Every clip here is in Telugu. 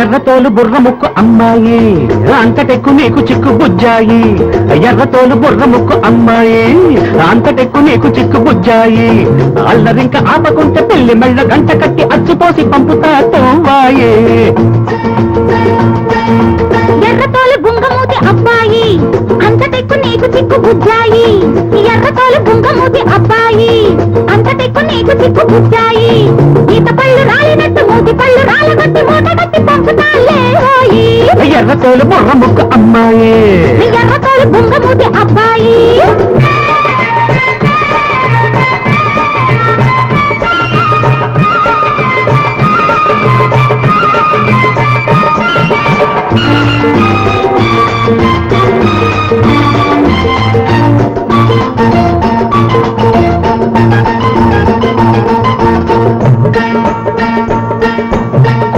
ఎర్రతోలు బుర్ర ముక్కు అమ్మాయి. అంతటెక్కు నీకు చిక్కు బుజ్జాయి. ఎర్రతోలు బుర్ర ముక్కు అమ్మాయి. అంతటెక్కు నీకు చిక్కు బుజ్జాయి. అల్లరింక ఆపకుంటే పెళ్ళి మెళ్ళ గంట కట్టి అచ్చుపోసి పంపుతా తోవాయే ఎర్రతోలు బుంగమూతి అబ్బాయి. అంతటెక్కు నీకు చిక్కు బుజ్జాయి. ఎర్రతోలు బుంగమూతి అబ్బాయి. అంతటెక్కు నీకు చిక్కు బుజ్జాయి. ఈత పళ్ళు రాలినట్టు ఎర్రతోలు బుర్ర ముక్కు అమ్మాయి. ఎర్రతోలు బుంగమూతి అబ్బాయి.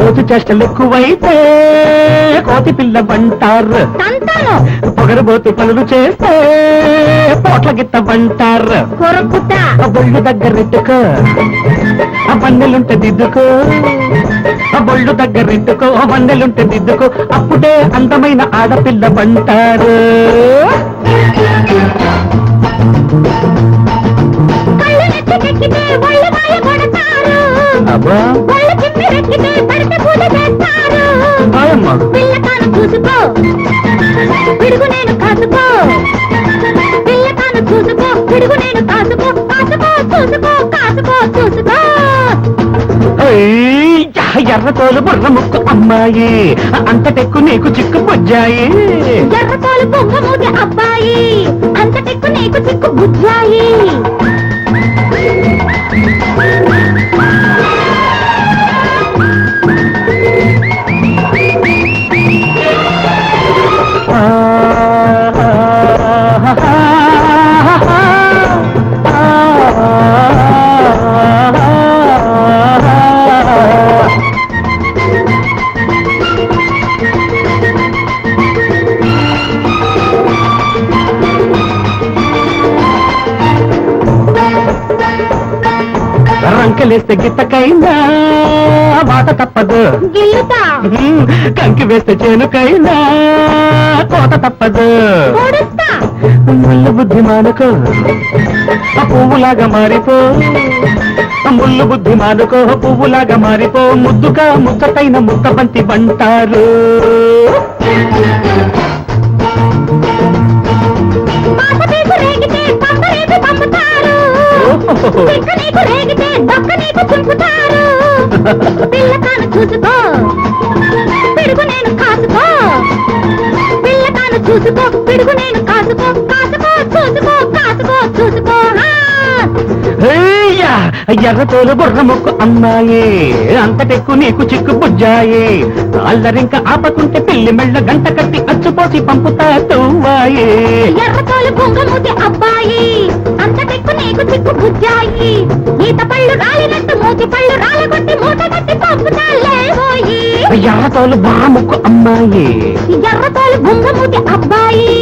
కోతి చేష్టలు ఎక్కువైతే కోతి పిల్ల బంటారు పొగరబోతు పనులు చేస్తే పోట్ల గిత్త బంటారు బొళ్ళు దగ్గరెట్టుకో ఆ బండెలుంటే దిద్దుకో. ఆ బొళ్ళు దగ్గరెట్టుకో ఆ బండెలుంటే దిద్దుకో. అప్పుడే అందమైన ఆడపిల్ల బంటారు పిడుగు నేను కాసుకో కాసుకో చూసుకో కాసుకో చూసుకో ఏయ్, ఎర్రతోలు బుర్ర ముక్కు అమ్మాయి. అంతటెక్కు నీకు చిక్కు బుజ్జాయి. ఎర్రతోలు బొమ్మ మూతి అబ్బాయి. అంతటెక్కు నీకు చిక్కు బుజ్జాయి. రంకలేస్తే గిత్తకైందా మాట తప్పదు. కంకి వేస్తే చేనుకైందా కోత తప్పదు. ముళ్ళు బుద్ధి మానుకో ఆ పువ్వులాగా మారిపో. ముళ్ళు బుద్ధి మానుకో పువ్వులాగా మారిపో. ముద్దుగా ముచ్చటైన ముక్క బంతి బంటారు. చూసుకో. పిడుగు నేను కాసుకో. పిల్లకాను చూసుకో. పిడుగు నేను కాసుకో. కాసుకో చూసుకో కాసుకో చూసుకో. ఆ! ఏయ్యా, ఎర్రతోలు బుర్ర ముక్కు అమ్మాయి. అంతటెక్కు నీకు చిక్కు బుజ్జాయి. అల్లరింక ఆపకుంటే పెళ్ళి మెళ్ళ గంట కట్టి అచ్చుపోసి పంపుతా తువ్వాయి. ఎర్రతోలు బొంగమూతి అబ్బాయి. అంతటెక్కు నీకు చిక్కు బుజ్జాయి. ఈత పళ్ళు రాలినట్టు మూతి పళ్ళు రాలగొట్టి మూట కట్టి పంపుతాలే పోయి ఎర్రతోలు బాముకు అమ్మాయి. ఎర్రతోలు గుంగమూతి అబ్బాయి.